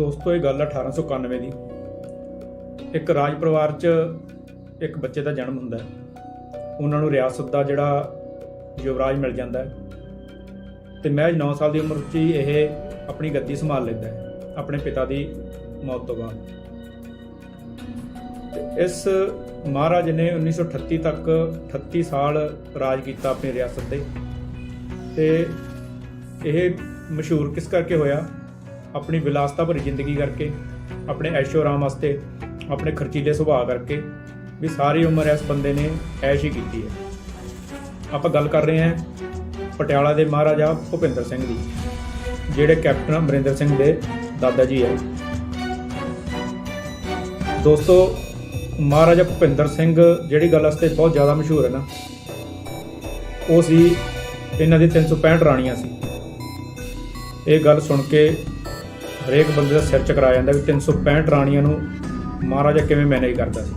ਦੋਸਤੋ, ਇਹ ਗੱਲ ਆ 1891 ਦੀ। ਇੱਕ ਰਾਜ ਪਰਿਵਾਰ 'ਚ ਇੱਕ ਬੱਚੇ ਦਾ ਜਨਮ ਹੁੰਦਾ ਉਹਨਾਂ ਨੂੰ ਰਿਆਸਤ ਦਾ ਜਿਹੜਾ ਯੁਵਰਾਜ ਮਿਲ ਜਾਂਦਾ ਹੈ। ਤੇ ਮਹਿਜ 9 ਸਾਲ ਦੀ ਉਮਰ 'ਚ ਹੀ ਇਹ ਆਪਣੀ ਗੱਦੀ ਸੰਭਾਲ ਲੈਂਦਾ ਆਪਣੇ ਪਿਤਾ ਦੀ ਮੌਤ ਤੋਂ ਬਾਅਦ। ਇਸ ਮਹਾਰਾਜ ਨੇ 1938 ਤੱਕ 38 ਸਾਲ ਰਾਜ ਕੀਤਾ ਆਪਣੀ ਰਿਆਸਤ ਤੇ। ਤੇ ਇਹ ਮਸ਼ਹੂਰ ਕਿਸ ਕਰਕੇ ਹੋਇਆ? ਆਪਣੀ ਵਿਲਾਸਤਾ ਭਰੀ ਜ਼ਿੰਦਗੀ ਕਰਕੇ, ਆਪਣੇ ਐਸ਼ੋ ਆਰਾਮ ਵਾਸਤੇ, ਆਪਣੇ ਖਰਚੀਲੇ ਸੁਭਾਅ ਕਰਕੇ ਵੀ ਸਾਰੀ ਉਮਰ ਇਸ ਬੰਦੇ ਨੇ ਐਸ਼ ਹੀ ਕੀਤੀ ਹੈ। ਆਪਾਂ ਗੱਲ ਕਰ ਰਹੇ ਹਾਂ ਪਟਿਆਲਾ ਦੇ ਮਹਾਰਾਜਾ ਭੁਪਿੰਦਰ ਸਿੰਘ ਦੀ, ਜਿਹੜੇ ਕੈਪਟਨ ਅਮਰਿੰਦਰ ਸਿੰਘ ਦੇ ਦਾਦਾ ਜੀ ਹੈ। ਦੋਸਤੋ, ਮਹਾਰਾਜਾ ਭੁਪਿੰਦਰ ਸਿੰਘ ਜਿਹੜੀ ਗੱਲ ਵਾਸਤੇ ਬਹੁਤ ਜ਼ਿਆਦਾ ਮਸ਼ਹੂਰ ਹੈ ਨਾ, ਉਹ ਸੀ ਇਹਨਾਂ ਦੀ 365 ਰਾਣੀਆਂ ਸੀ। ਇਹ ਗੱਲ ਸੁਣ ਕੇ ਹਰੇਕ ਬੰਦੇ ਦਾ ਸਿਰ ਚਕਰਾ ਜਾਂਦਾ ਵੀ 365 ਰਾਣੀਆਂ ਨੂੰ ਮਹਾਰਾਜਾ ਕਿਵੇਂ ਮੈਨੇਜ ਕਰਦਾ ਸੀ।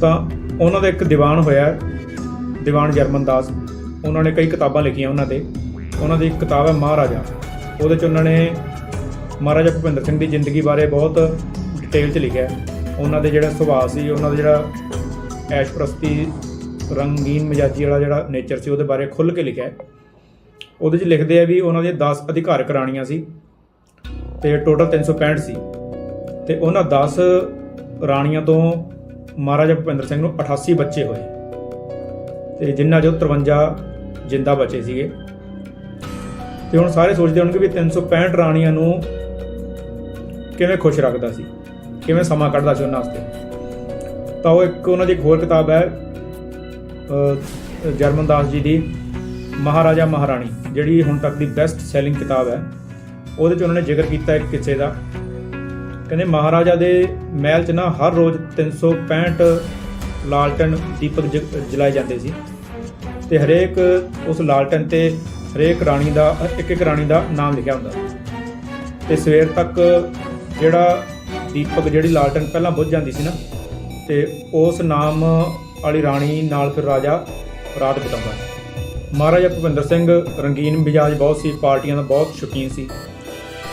ਤਾਂ ਉਹਨਾਂ ਦਾ ਇੱਕ ਦੀਵਾਨ ਹੋਇਆ, ਦੀਵਾਨ ਜਰਮਨ ਦਾਸ ਉਹਨਾਂ ਨੇ ਕਈ ਕਿਤਾਬਾਂ ਲਿਖੀਆਂ ਉਹਨਾਂ ਤੇ। ਉਹਨਾਂ ਦੀ ਇੱਕ ਕਿਤਾਬ ਹੈ ਮਹਾਰਾਜਾ। ਉਹਦੇ 'ਚ ਉਹਨਾਂ ਨੇ ਮਹਾਰਾਜਾ ਭੁਪਿੰਦਰ ਸਿੰਘ ਦੀ ਜ਼ਿੰਦਗੀ ਬਾਰੇ ਬਹੁਤ ਡਿਟੇਲ 'ਚ ਲਿਖਿਆ। ਉਹਨਾਂ ਦੇ ਜਿਹੜਾ ਸੁਭਾਅ ਸੀ, ਉਹਨਾਂ ਦਾ ਜਿਹੜਾ ਐਸ਼ਪ੍ਰਸਤੀ ਰੰਗੀਨ ਮਜ਼ਾਜ਼ੀ ਵਾਲਾ ਜਿਹੜਾ ਨੇਚਰ ਸੀ, ਉਹਦੇ ਬਾਰੇ ਖੁੱਲ੍ਹ ਕੇ ਲਿਖਿਆ। ਉਹਦੇ 'ਚ ਲਿਖਦੇ ਆ ਵੀ ਉਹਨਾਂ ਦੇ 10 ਅਧਿਕਾਰਕ ਰਾਣੀਆਂ ਸੀ। ਤੇ ਟੋਟਲ 365 ਸੀ ਤੇ ਉਹਨਾਂ 10 ਰਾਣੀਆਂ ਤੋਂ ਮਹਾਰਾਜਾ ਭੁਪਿੰਦਰ ਸਿੰਘ ਨੂੰ 88 ਬੱਚੇ ਹੋਏ। ਤੇ ਜਿਨ੍ਹਾਂ ਚੋਂ 53 ਜਿੰਦਾ ਬਚੇ ਸੀਗੇ। ਤੇ ਹੁਣ ਸਾਰੇ ਸੋਚਦੇ ਹੋਣਗੇ ਵੀ 365 ਰਾਣੀਆਂ ਨੂੰ ਕਿਵੇਂ ਖੁਸ਼ ਰੱਖਦਾ ਸੀ, ਕਿਵੇਂ ਸਮਾਂ ਕੱਢਦਾ ਸੀ ਉਹਨਾਂ ਵਾਸਤੇ। ਤਾਂ ਉਹ ਇੱਕ ਉਹਨਾਂ ਦੀ ਇੱਕ ਹੋਰ ਕਿਤਾਬ ਹੈ ਜਰਮਨ ਦਾਸ ਜੀ ਦੀ, ਮਹਾਰਾਜਾ ਮਹਾਰਾਣੀ, ਜਿਹੜੀ ਹੁਣ ਤੱਕ ਦੀ ਬੈਸਟ ਸੈਲਿੰਗ ਕਿਤਾਬ ਹੈ। ਉਹਦੇ 'ਚ ਉਹਨਾਂ ਨੇ ਜ਼ਿਕਰ ਕੀਤਾ ਇੱਕ ਕਿੱਸੇ ਦਾ। ਕਹਿੰਦੇ, ਮਹਾਰਾਜਾ ਦੇ ਮਹਿਲ 'ਚ ਨਾ ਹਰ ਰੋਜ਼ 365 ਲਾਲਟਨ ਦੀਪਕ ਜ- ਜਲਾਏ ਜਾਂਦੇ ਸੀ। ਤੇ ਹਰੇਕ ਉਸ ਲਾਲਟਨ ਤੇ ਹਰੇਕ ਰਾਣੀ ਦਾ, ਇੱਕ ਇੱਕ ਰਾਣੀ ਦਾ ਨਾਮ ਲਿਖਿਆ ਹੁੰਦਾ ਸੀ। ਤੇ ਸਵੇਰ ਤੱਕ ਜਿਹੜਾ ਦੀਪਕ, ਜਿਹੜੀ ਲਾਲਟਨ ਪਹਿਲਾਂ ਬੁੱਝ ਜਾਂਦੀ ਸੀ ਨਾ, ਤੇ ਉਸ ਨਾਮ ਵਾਲੀ ਰਾਣੀ ਨਾਲ ਫਿਰ ਰਾਜਾ ਰਾਤ ਬਿਤਾਉਂਦਾ ਮਹਾਰਾਜਾ ਭੁਪਿੰਦਰ ਸਿੰਘ ਰੰਗੀਨ ਮਿਜਾਜ ਬਹੁਤ ਸੀ, ਪਾਰਟੀਆਂ ਦਾ ਬਹੁਤ ਸ਼ੌਕੀਨ ਸੀ।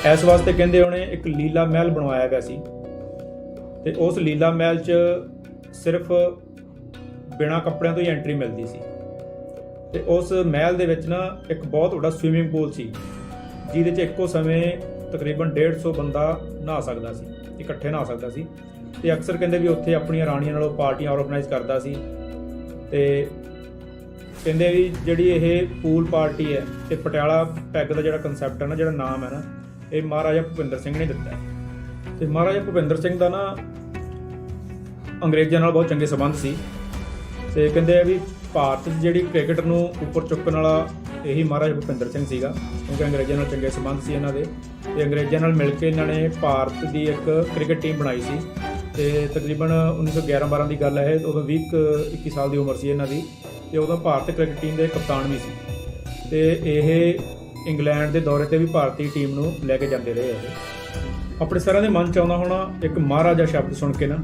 ਇਸ ਵਾਸਤੇ ਕਹਿੰਦੇ ਉਹਨੇ ਇੱਕ ਲੀਲਾ ਮਹਿਲ ਬਣਵਾਇਆ ਗਿਆ ਸੀ। ਤੇ ਉਸ ਲੀਲਾ ਮਹਿਲ 'ਚ ਸਿਰਫ ਬਿਨਾ ਕੱਪੜਿਆਂ ਤੋਂ ਹੀ ਐਂਟਰੀ ਮਿਲਦੀ ਸੀ। ਤੇ ਉਸ ਮਹਿਲ ਦੇ ਵਿੱਚ ਨਾ ਇੱਕ ਬਹੁਤ ਵੱਡਾ ਸਵਿਮਿੰਗ ਪੂਲ ਸੀ, ਜਿਹਦੇ 'ਚ ਇੱਕੋ ਸਮੇਂ ਤਕਰੀਬਨ 150 ਬੰਦਾ ਨਹਾ ਸਕਦਾ ਸੀ, ਇਕੱਠੇ ਨਹਾ ਸਕਦਾ ਸੀ। ਤੇ ਅਕਸਰ ਕਹਿੰਦੇ ਵੀ ਉੱਥੇ ਆਪਣੀਆਂ ਰਾਣੀਆਂ ਨਾਲੋਂ ਪਾਰਟੀਆਂ ਆਰਗੇਨਾਈਜ਼ ਕਰਦਾ ਸੀ। ਤੇ ਕਹਿੰਦੇ ਵੀ ਜਿਹੜੀ ਇਹ ਪੂਲ ਪਾਰਟੀ ਹੈ, ਤੇ ਪਟਿਆਲਾ ਪੈਗ ਦਾ ਜਿਹੜਾ ਕਨਸੈਪਟ ਹੈ ਨਾ, ਜਿਹੜਾ ਨਾਮ ਹੈ ਨਾ ਇਹ ਮਹਾਰਾਜਾ ਭੁਪਿੰਦਰ ਸਿੰਘ ਨੇ ਦਿੱਤਾ ਹੈ। ਤੇ ਮਹਾਰਾਜਾ ਭੁਪਿੰਦਰ ਸਿੰਘ ਦਾ ਨਾ ਅੰਗਰੇਜ਼ਾਂ ਨਾਲ ਬਹੁਤ ਚੰਗੇ ਸੰਬੰਧ ਸੀ। ਤੇ ਕਹਿੰਦੇ ਆ ਵੀ ਭਾਰਤ 'ਚ ਜਿਹੜੀ ਕ੍ਰਿਕਟ ਨੂੰ ਉੱਪਰ ਚੁੱਕਣ ਵਾਲਾ ਇਹੀ ਮਹਾਰਾਜਾ ਭੁਪਿੰਦਰ ਸਿੰਘ ਸੀਗਾ। ਕਿਉਂਕਿ ਅੰਗਰੇਜ਼ਾਂ ਨਾਲ ਚੰਗੇ ਸੰਬੰਧ ਸੀ ਇਹਨਾਂ ਦੇ। ਤੇ ਅੰਗਰੇਜ਼ਾਂ ਨਾਲ ਮਿਲ ਕੇ ਇਹਨਾਂ ਨੇ ਭਾਰਤ ਦੀ ਇੱਕ ਕ੍ਰਿਕਟ ਟੀਮ ਬਣਾਈ ਸੀ। ਤੇ ਤਕਰੀਬਨ 1911-12 ਦੀ ਗੱਲ ਹੈ, ਉਦੋਂ 20 ਕੁ 21 ਸਾਲ ਦੀ ਉਮਰ ਸੀ ਇਹਨਾਂ ਦੀ। ਤੇ ਉਦੋਂ ਭਾਰਤ ਕ੍ਰਿਕਟ ਟੀਮ ਦੇ ਕਪਤਾਨ ਵੀ ਸੀ। ਤੇ ਇਹ ਇੰਗਲੈਂਡ ਦੇ ਦੌਰੇ ਤੇ ਵੀ ਭਾਰਤੀ ਟੀਮ ਨੂੰ ਲੈ ਕੇ ਜਾਂਦੇ ਰਹੇ ਇਹ। ਆਪਣੇ ਸਾਰਿਆਂ ਦੇ ਮਨ ਚ ਆਉਂਦਾ ਹੋਣਾ ਇੱਕ ਮਹਾਰਾਜਾ ਸ਼ਬਦ ਸੁਣ ਕੇ ਨਾ,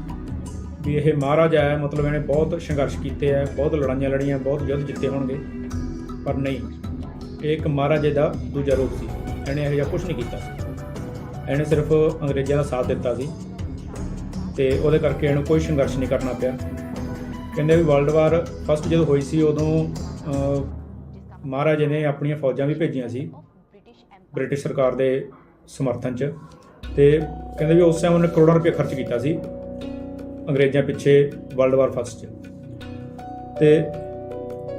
ਵੀ ਇਹ ਮਹਾਰਾਜਾ ਹੈ, ਮਤਲਬ ਇਹਨੇ ਬਹੁਤ ਸੰਘਰਸ਼ ਕੀਤੇ ਆ, ਬਹੁਤ ਲੜਾਈਆਂ ਲੜੀਆਂ, ਬਹੁਤ ਯੁੱਧ ਜਿੱਤੇ ਹੋਣਗੇ। ਪਰ ਨਹੀਂ, ਇਹ ਇੱਕ ਮਹਾਰਾਜੇ ਦਾ ਦੂਜਾ ਰੂਪ ਸੀ। ਇਹਨੇ ਇਹੋ ਜਿਹਾ ਕੁਝ ਨਹੀਂ ਕੀਤਾ। ਇਹਨੇ ਸਿਰਫ ਅੰਗਰੇਜ਼ਾਂ ਦਾ ਸਾਥ ਦਿੱਤਾ ਸੀ। ਤੇ ਉਹਦੇ ਕਰਕੇ ਇਹਨੂੰ ਕੋਈ ਸੰਘਰਸ਼ ਨਹੀਂ ਕਰਨਾ ਪਿਆ। ਕਹਿੰਦੇ ਵੀ ਵਰਲਡ ਵਾਰ ਫਸਟ ਜਦੋਂ ਹੋਈ ਸੀ, ਉਦੋਂ ਮਹਾਰਾਜੇ ਨੇ ਆਪਣੀਆਂ ਫੌਜਾਂ ਵੀ ਭੇਜੀਆਂ ਸੀ ਬ੍ਰਿਟਿਸ਼ ਸਰਕਾਰ ਦੇ ਸਮਰਥਨ 'ਚ ਤੇ ਕਹਿੰਦੇ ਵੀ ਉਸ ਟਾਈਮ ਉਹਨੇ ਕਰੋੜਾਂ ਰੁਪਏ ਖਰਚ ਕੀਤਾ ਸੀ ਅੰਗਰੇਜ਼ਾਂ ਪਿੱਛੇ ਵਰਲਡ ਵਾਰ ਫਸਟ 'ਚ। ਤੇ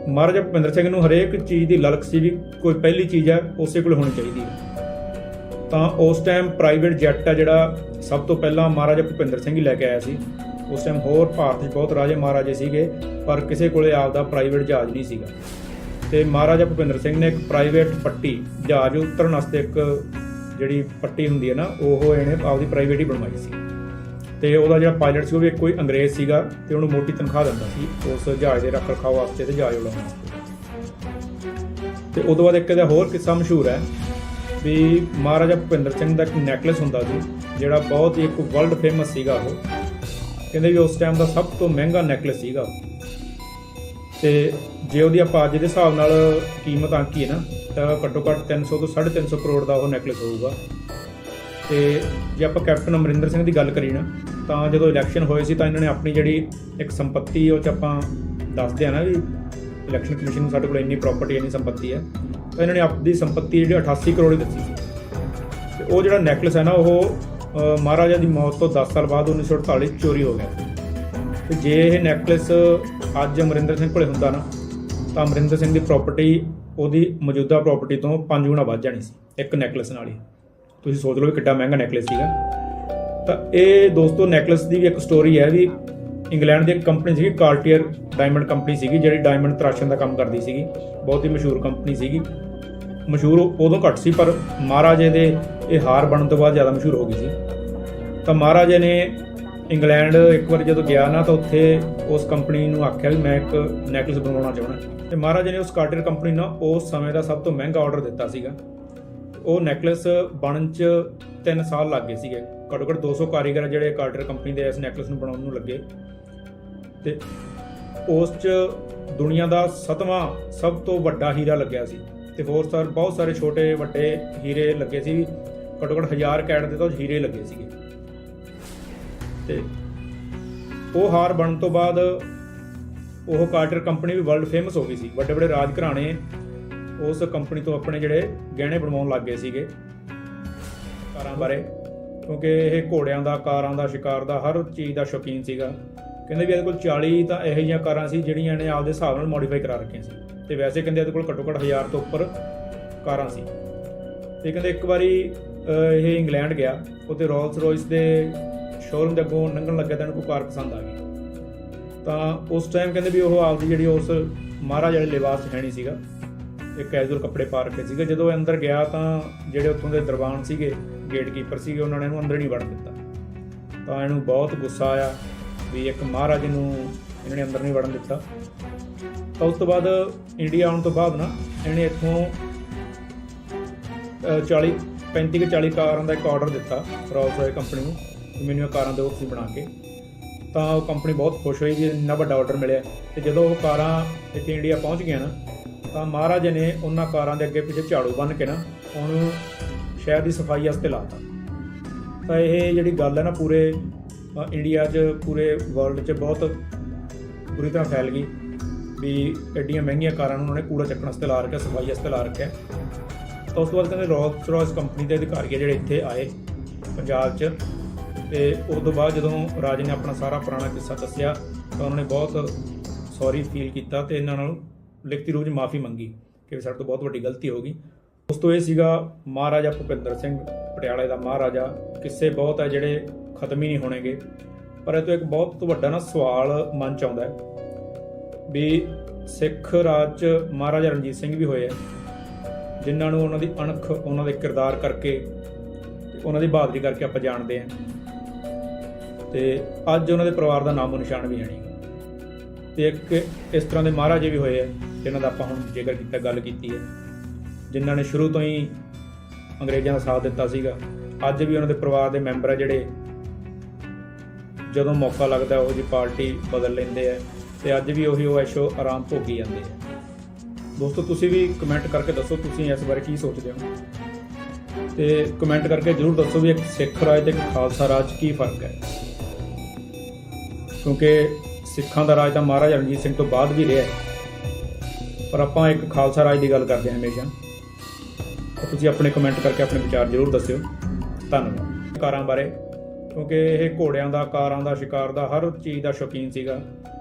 ਮਹਾਰਾਜਾ ਭੁਪਿੰਦਰ ਸਿੰਘ ਨੂੰ ਹਰੇਕ ਚੀਜ਼ ਦੀ ਲਲਕ ਸੀ ਵੀ ਕੋਈ ਪਹਿਲੀ ਚੀਜ਼ ਹੈ ਉਸੇ ਕੋਲ ਹੋਣੀ ਚਾਹੀਦੀ ਹੈ ਤਾਂ ਉਸ ਟਾਈਮ ਪ੍ਰਾਈਵੇਟ ਜੈਟ ਆ ਜਿਹੜਾ ਸਭ ਤੋਂ ਪਹਿਲਾਂ ਮਹਾਰਾਜਾ ਭੁਪਿੰਦਰ ਸਿੰਘ ਹੀ ਲੈ ਕੇ ਆਇਆ ਸੀ। ਉਸ ਟਾਈਮ ਹੋਰ ਭਾਰਤ 'ਚ ਬਹੁਤ ਰਾਜੇ ਮਹਾਰਾਜੇ ਸੀਗੇ, ਪਰ ਕਿਸੇ ਕੋਲੇ ਆਪਦਾ ਪ੍ਰਾਈਵੇਟ ਜਹਾਜ਼ ਨਹੀਂ ਸੀਗਾ। ਤੇ ਮਹਾਰਾਜਾ ਭੁਪਿੰਦਰ ਸਿੰਘ ਨੇ ਇੱਕ ਪ੍ਰਾਈਵੇਟ ਪੱਟੀ ਜਹਾਜ਼ ਉਤਰਨ ਵਾਸਤੇ ਇੱਕ ਜਿਹੜੀ ਪੱਟੀ ਹੁੰਦੀ ਹੈ ਨਾ, ਉਹ ਇਹਨੇ ਆਪਦੀ ਪ੍ਰਾਈਵੇਟ ਹੀ ਬਣਵਾਈ ਸੀ। ਤੇ ਉਹਦਾ ਜਿਹੜਾ ਪਾਇਲਟ ਸੀ, ਉਹ ਵੀ ਕੋਈ ਅੰਗਰੇਜ਼ ਸੀਗਾ ਤੇ ਉਹਨੂੰ ਮੋਟੀ ਤਨਖਾਹ ਦਿੰਦਾ ਸੀ ਉਸ ਜਹਾਜ਼ ਦੇ ਰੱਖ ਰਖਾਅ ਵਾਸਤੇ ਤੇ ਜਹਾਜ਼ ਉਡਾਉਣ ਵਾਸਤੇ। ਤੇ ਉਦੋਂ ਬਾਅਦ ਇੱਕ ਇਹਦਾ ਹੋਰ ਕਿੱਸਾ ਮਸ਼ਹੂਰ ਹੈ ਵੀ ਮਹਾਰਾਜਾ ਭੁਪਿੰਦਰ ਸਿੰਘ ਦਾ ਇੱਕ ਨੈਕਲੇਸ ਹੁੰਦਾ ਸੀ, ਜਿਹੜਾ ਬਹੁਤ ਹੀ ਇੱਕ ਵਰਲਡ ਫੇਮਸ ਸੀਗਾ ਉਹ। ਕਹਿੰਦੇ ਵੀ ਉਸ ਟਾਈਮ ਦਾ ਸਭ ਤੋਂ ਮਹਿੰਗਾ ਨੈਕਲੇਸ ਸੀਗਾ ਤੇ ਜੇ ਉਹਦੀ ਆਪਾਂ ਅੱਜ ਦੇ ਹਿਸਾਬ ਨਾਲ ਕੀਮਤ ਆਂਕੀ ਹੈ ਨਾ, ਤਾਂ ਘੱਟੋ ਘੱਟ 300 ਤੋਂ 350 ਕਰੋੜ ਦਾ ਉਹ ਨੈਕਲੇਸ ਹੋਊਗਾ। ਤੇ ਜੇ ਆਪਾਂ ਕੈਪਟਨ ਅਮਰਿੰਦਰ ਸਿੰਘ ਦੀ ਗੱਲ ਕਰੀ ਨਾ, ਤਾਂ ਜਦੋਂ ਇਲੈਕਸ਼ਨ ਹੋਏ ਸੀ ਤਾਂ ਇਹਨਾਂ ਨੇ ਆਪਣੀ ਜਿਹੜੀ ਇੱਕ ਸੰਪਤੀ, ਉਹ ਚ ਆਪਾਂ ਦੱਸਦੇ ਆ ਨਾ ਵੀ ਇਲੈਕਸ਼ਨ ਕਮਿਸ਼ਨ ਨੂੰ ਸਾਡੇ ਕੋਲ ਇੰਨੀ ਪ੍ਰਾਪਰਟੀ ਇੰਨੀ ਸੰਪਤੀ ਹੈ। ਤਾਂ ਇਹਨਾਂ ਨੇ ਆਪਣੀ ਸੰਪਤੀ ਜਿਹੜੀ 88 ਕਰੋੜ ਦੀ ਦਿੱਤੀ ਸੀ। ਤੇ ਉਹ ਜਿਹੜਾ ਨੈਕਲੇਸ ਹੈ ਨਾ, ਉਹ ਮਹਾਰਾਜਾ ਦੀ ਮੌਤ ਤੋਂ 10 ਸਾਲ ਬਾਅਦ 1948 'ਚ ਚੋਰੀ ਹੋ ਗਿਆ। ਤੇ ਜੇ ਇਹ ਨੈਕਲੇਸ ਅੱਜ ਅਮਰਿੰਦਰ ਸਿੰਘ ਕੋਲੇ ਹੁੰਦਾ ਨਾ, ਤਾਂ ਅਮਰਿੰਦਰ ਸਿੰਘ ਦੀ ਪ੍ਰਾਪਰਟੀ ਉਹਦੀ ਮੌਜੂਦਾ ਪ੍ਰਾਪਰਟੀ ਤੋਂ ਪੰਜ ਗੁਣਾ ਵੱਧ ਜਾਣੀ ਸੀ, ਇੱਕ ਨੈਕਲਸ ਨਾਲ ਹੀ। ਤੁਸੀਂ ਸੋਚ ਲਓ ਵੀ ਕਿੱਡਾ ਮਹਿੰਗਾ ਨੈਕਲੇਸ ਸੀਗਾ। ਤਾਂ ਇਹ ਦੋਸਤੋ ਨੈਕਲਸ ਦੀ ਵੀ ਇੱਕ ਸਟੋਰੀ ਹੈ ਵੀ ਇੰਗਲੈਂਡ ਦੀ ਇੱਕ ਕੰਪਨੀ ਸੀਗੀ ਕਾਰਟੀਅਰ ਡਾਇਮੰਡ ਕੰਪਨੀ ਸੀਗੀ, ਜਿਹੜੀ ਡਾਇਮੰਡ ਤਰਾਸ਼ਣ ਦਾ ਕੰਮ ਕਰਦੀ ਸੀਗੀ। ਬਹੁਤ ਹੀ ਮਸ਼ਹੂਰ ਕੰਪਨੀ ਸੀਗੀ। ਮਸ਼ਹੂਰ ਉਦੋਂ ਘੱਟ ਸੀ, ਪਰ ਮਹਾਰਾਜੇ ਦੇ ਇਹ ਹਾਰ ਬਣਨ ਤੋਂ ਬਾਅਦ ਜ਼ਿਆਦਾ ਮਸ਼ਹੂਰ ਹੋ ਗਈ ਸੀ। ਤਾਂ ਮਹਾਰਾਜੇ ਨੇ ਇੰਗਲੈਂਡ ਇੱਕ ਵਾਰ ਜਦੋਂ ਗਿਆ ਨਾ ਤਾਂ ਉੱਥੇ ਉਸ ਕੰਪਨੀ ਨੂੰ ਆਖਿਆ ਵੀ ਮੈਂ ਇੱਕ ਨੈਕਲਸ ਬਣਾਉਣਾ ਚਾਹੁੰਦਾ। ਤੇ ਮਹਾਰਾਜੇ ਨੇ ਉਸ ਕਾਰਟੀਅਰ ਕੰਪਨੀ ਨੂੰ ਉਸ ਸਮੇਂ ਦਾ ਸਭ ਤੋਂ ਮਹਿੰਗਾ ਆਰਡਰ ਦਿੱਤਾ ਸੀਗਾ। ਉਹ ਨੈਕਲਸ ਬਣਨ 'ਚ 3 ਸਾਲ ਲੱਗ ਗਏ ਸੀਗੇ। ਘੱਟੋ ਘੱਟ 200 ਕਾਰੀਗਰ ਜਿਹੜੇ ਕਾਰਟਰ ਕੰਪਨੀ ਦੇ ਇਸ ਨੈਕਲਸ ਨੂੰ ਬਣਾਉਣ ਨੂੰ ਲੱਗੇ। ਤੇ ਉਸ 'ਚ ਦੁਨੀਆ ਦਾ ਸਤਵਾਂ ਸਭ ਤੋਂ ਵੱਡਾ ਹੀਰਾ ਲੱਗਿਆ ਸੀ। ਤੇ ਹੋਰ ਸਰ, ਬਹੁਤ ਸਾਰੇ ਛੋਟੇ ਵੱਡੇ ਹੀਰੇ ਲੱਗੇ ਸੀ। ਘੱਟੋ ਘੱਟ 1000 ਕੈਟ ਦੇ ਤਾਂ ਹੀਰੇ ਲੱਗੇ ਸੀਗੇ। ਤੇ ਉਹ ਹਾਰ ਬਣਨ ਤੋਂ ਬਾਅਦ ਉਹ ਕਾਰਟਰ ਕੰਪਨੀ ਵੀ ਵਰਲਡ ਫੇਮਸ ਹੋ ਗਈ ਸੀ। ਵੱਡੇ ਵੱਡੇ ਰਾਜ ਘਰਾਣੇ ਉਸ ਕੰਪਨੀ ਤੋਂ ਆਪਣੇ ਜਿਹੜੇ ਗਹਿਣੇ ਬਣਵਾਉਣ ਲੱਗ ਗਏ ਸੀਗੇ ਕਾਰਾਂ ਬਾਰੇ। ਕਿਉਂਕਿ ਇਹ ਘੋੜਿਆਂ ਦਾ, ਕਾਰਾਂ ਦਾ, ਸ਼ਿਕਾਰ ਦਾ, ਹਰ ਚੀਜ਼ ਦਾ ਸ਼ੌਕੀਨ ਸੀਗਾ। ਕਹਿੰਦੇ ਵੀ ਇਹਦੇ ਕੋਲ 40 ਤਾਂ ਇਹੋ ਜਿਹੀਆਂ ਕਾਰਾਂ ਸੀ ਜਿਹੜੀਆਂ ਇਹਨੇ ਆਪਦੇ ਹਿਸਾਬ ਨਾਲ ਮੋਡੀਫਾਈ ਕਰਾ ਰੱਖੀਆਂ ਸੀ। ਤੇ ਵੈਸੇ ਕਹਿੰਦੇ ਇਹਦੇ ਕੋਲ ਘੱਟੋ ਘੱਟ 1000 ਤੋਂ ਉੱਪਰ ਕਾਰਾਂ ਸੀ। ਤੇ ਕਹਿੰਦੇ ਇੱਕ ਵਾਰੀ ਇਹ ਇੰਗਲੈਂਡ ਗਿਆ। ਉੱਥੇ ਰੋਲਸ ਰੋਇਸ ਦੇ ਸ਼ੋਰੂਮ ਦੇ ਅੱਗੋਂ ਲੰਘਣ ਲੱਗਿਆ ਤਾਂ ਇਹਨੂੰ ਕੋਈ ਕਾਰ ਪਸੰਦ ਆ ਗਈ। ਤਾਂ ਉਸ ਟਾਈਮ ਕਹਿੰਦੇ ਵੀ ਉਹ ਆਪਦੀ ਜਿਹੜੀ ਉਸ ਮਹਾਰਾਜ ਵਾਲੇ ਲਿਬਾਸ 'ਚ ਹੈ ਨਹੀਂ ਸੀਗਾ ਇਹ ਕੈਜੂਅਲ ਕੱਪੜੇ ਪਾ ਰੱਖੇ ਸੀਗੇ। ਜਦੋਂ ਇਹ ਅੰਦਰ ਗਿਆ ਤਾਂ ਜਿਹੜੇ ਉੱਥੋਂ ਦੇ ਦਰਬਾਨ ਸੀਗੇ ਗੇਟਕੀਪਰ ਸੀਗੇ ਉਹਨਾਂ ਨੇ ਇਹਨੂੰ ਅੰਦਰ ਨਹੀਂ ਵੜਨ ਦਿੱਤਾ। ਤਾਂ ਇਹਨੂੰ ਬਹੁਤ ਗੁੱਸਾ ਆਇਆ ਵੀ ਇੱਕ ਮਹਾਰਾਜ ਨੂੰ ਇਹਨਾਂ ਨੇ ਅੰਦਰ ਨਹੀਂ ਵੜਨ ਦਿੱਤਾ। ਤਾਂ ਉਸ ਤੋਂ ਬਾਅਦ ਇੰਡੀਆ ਆਉਣ ਤੋਂ ਬਾਅਦ ਨਾ ਇਹਨੇ ਇੱਥੋਂ ਅ, 40 35 ਕਿ 40 ਕਾਰਾਂ ਦਾ ਇੱਕ ਆਰਡਰ ਦਿੱਤਾ ਰੋਲਸ ਰਾਏ ਕੰਪਨੀ ਨੂੰ। ਮੈਨੂੰ ਇਹ ਕਾਰਾਂ ਦਿਓ ਤੁਸੀਂ ਬਣਾ ਕੇ। ਤਾਂ ਉਹ ਕੰਪਨੀ ਬਹੁਤ ਖੁਸ਼ ਹੋਈ ਜੀ ਇੰਨਾ ਵੱਡਾ ਆਰਡਰ ਮਿਲਿਆ। ਤੇ ਜਦੋਂ ਉਹ ਕਾਰਾਂ ਇੱਥੇ ਇੰਡੀਆ ਪਹੁੰਚ ਗਈਆਂ ਨਾ, ਤਾਂ ਮਹਾਰਾਜਾ ਨੇ ਉਹਨਾਂ ਕਾਰਾਂ ਦੇ ਅੱਗੇ ਪਿੱਛੇ ਝਾੜੂ ਬੰਨ੍ਹ ਕੇ ਨਾ ਉਹਨੂੰ ਸ਼ਹਿਰ ਦੀ ਸਫ਼ਾਈ ਵਾਸਤੇ ਲਾਤਾ। ਤਾਂ ਇਹ ਜਿਹੜੀ ਗੱਲ ਹੈ ਨਾ ਪੂਰੇ ਇੰਡੀਆ 'ਚ, ਪੂਰੇ ਵਰਲਡ 'ਚ ਬਹੁਤ ਪੂਰੀ ਤਰ੍ਹਾਂ ਫੈਲ ਗਈ ਵੀ ਐਡੀਆਂ ਮਹਿੰਗੀਆਂ ਕਾਰਾਂ ਨੂੰ ਉਹਨਾਂ ਨੇ ਕੂੜਾ ਚੱਕਣ ਵਾਸਤੇ ਲਾ ਰੱਖਿਆ, ਸਫ਼ਾਈ ਵਾਸਤੇ ਲਾ ਰੱਖਿਆ। ਤਾਂ ਉਸ ਤੋਂ ਬਾਅਦ ਕਹਿੰਦੇ ਰੋਲਸ ਰੋਇਸ ਕੰਪਨੀ ਦੇ ਅਧਿਕਾਰੀ ਆ ਜਿਹੜੇ ਇੱਥੇ ਆਏ ਪੰਜਾਬ 'ਚ ਤੇ ਉਸ ਤੋਂ ਬਾਅਦ ਜਦੋਂ ਰਾਜ ਨੇ ਆਪਣਾ ਸਾਰਾ ਪੁਰਾਣਾ ਕਿੱਸਾ ਦੱਸਿਆ ਤਾਂ ਉਹਨਾਂ ਨੇ ਬਹੁਤ ਸੌਰੀ ਫੀਲ ਕੀਤਾ ਤੇ ਇਹਨਾਂ ਨਾਲ ਲਿਖਤੀ ਰੂਪ 'ਚ ਮਾਫੀ ਮੰਗੀ ਕਿ ਸਾਡੇ ਤੋਂ ਬਹੁਤ ਵੱਡੀ ਗਲਤੀ ਹੋ ਗਈ। ਉਸ ਤੋਂ ਇਹ ਸੀਗਾ ਮਹਾਰਾਜਾ ਭੁਪਿੰਦਰ ਸਿੰਘ ਪਟਿਆਲੇ ਦਾ ਮਹਾਰਾਜਾ। ਕਿੱਸੇ ਬਹੁਤ ਹੈ ਜਿਹੜੇ ਖਤਮ ਹੀ ਨਹੀਂ ਹੋਣਗੇ। ਪਰ ਇਹ ਤੋਂ ਇੱਕ ਬਹੁਤ ਵੱਡਾ ਨਾ ਸਵਾਲ ਮਨ ਚ ਆਉਂਦਾ ਹੈ ਵੀ ਸਿੱਖ ਰਾਜ 'ਚ ਮਹਾਰਾਜਾ ਰਣਜੀਤ ਸਿੰਘ ਵੀ ਹੋਏ ਆ, ਜਿਨ੍ਹਾਂ ਨੂੰ ਉਹਨਾਂ ਦੀ ਅਣਖ, ਉਹਨਾਂ ਦੇ ਕਿਰਦਾਰ ਕਰਕੇ ਉਹਨਾਂ ਦੀ ਬਹਾਦਰੀ ਕਰਕੇ ਆਪਾਂ ਜਾਣਦੇ ਹਾਂ। ਤੇ ਅੱਜ ਉਹਨਾਂ ਦੇ ਪਰਿਵਾਰ ਦਾ ਨਾਮੋ ਨਿਸ਼ਾਨ ਵੀ ਹੈ ਨਹੀਂ। ਤੇ ਇੱਕ ਇਸ ਤਰ੍ਹਾਂ ਦੇ ਮਹਾਰਾਜੇ ਵੀ ਹੋਏ ਆ, ਜਿਨ੍ਹਾਂ ਦਾ ਆਪਾਂ ਹੁਣ ਜ਼ਿਕਰ ਕੀਤਾ, ਗੱਲ ਕੀਤੀ ਹੈ। ਜਿਨ੍ਹਾਂ ਨੇ ਸ਼ੁਰੂ ਤੋਂ ਹੀ ਅੰਗਰੇਜ਼ਾਂ ਦਾ ਸਾਥ ਦਿੱਤਾ ਸੀਗਾ। ਅੱਜ ਵੀ ਉਹਨਾਂ ਦੇ ਪਰਿਵਾਰ ਦੇ ਮੈਂਬਰ ਆ ਜਿਹੜੇ ਜਦੋਂ ਮੌਕਾ ਲੱਗਦਾ, ਉਹ ਜੀ ਪਾਰਟੀ ਬਦਲ ਲੈਂਦੇ ਆ ਤੇ ਅੱਜ ਵੀ ਉਹੀ ਉਹ ਐਸ਼ੋ ਆਰਾਮ ਭੋਗੀ ਜਾਂਦੇ ਆ। ਦੋਸਤੋ, ਤੁਸੀਂ ਵੀ ਕਮੈਂਟ ਕਰਕੇ ਦੱਸੋ ਤੁਸੀਂ ਇਸ ਬਾਰੇ ਕੀ ਸੋਚਦੇ ਹੋ। ਤੇ ਕਮੈਂਟ ਕਰਕੇ ਜਰੂਰ ਦੱਸੋ ਵੀ ਇੱਕ ਸਿੱਖ ਰਾਜ ਤੇ ਇੱਕ ਖਾਲਸਾ ਰਾਜ 'ਚ ਕੀ ਫ਼ਰਕ ਹੈ। ਕਿਉਂਕਿ ਸਿੱਖਾਂ ਦਾ ਰਾਜ ਤਾਂ ਮਹਾਰਾਜਾ ਰਣਜੀਤ ਸਿੰਘ ਤੋਂ ਬਾਅਦ ਵੀ ਰਿਹਾ ਪਰ ਆਪਾਂ ਇੱਕ ਖਾਲਸਾ ਰਾਜ ਦੀ ਗੱਲ ਕਰਦੇ ਹਾਂ ਹਮੇਸ਼ਾ। ਤੁਸੀਂ ਆਪਣੇ ਕਮੈਂਟ ਕਰਕੇ ਆਪਣੇ ਵਿਚਾਰ ਜ਼ਰੂਰ ਦੱਸਿਓ। ਧੰਨਵਾਦ। ਕਾਰਾਂ ਬਾਰੇ, ਕਿਉਂਕਿ ਇਹ ਘੋੜਿਆਂ ਦਾ, ਕਾਰਾਂ ਦਾ, ਸ਼ਿਕਾਰ ਦਾ, ਹਰ ਚੀਜ਼ ਦਾ ਸ਼ੌਕੀਨ ਸੀਗਾ।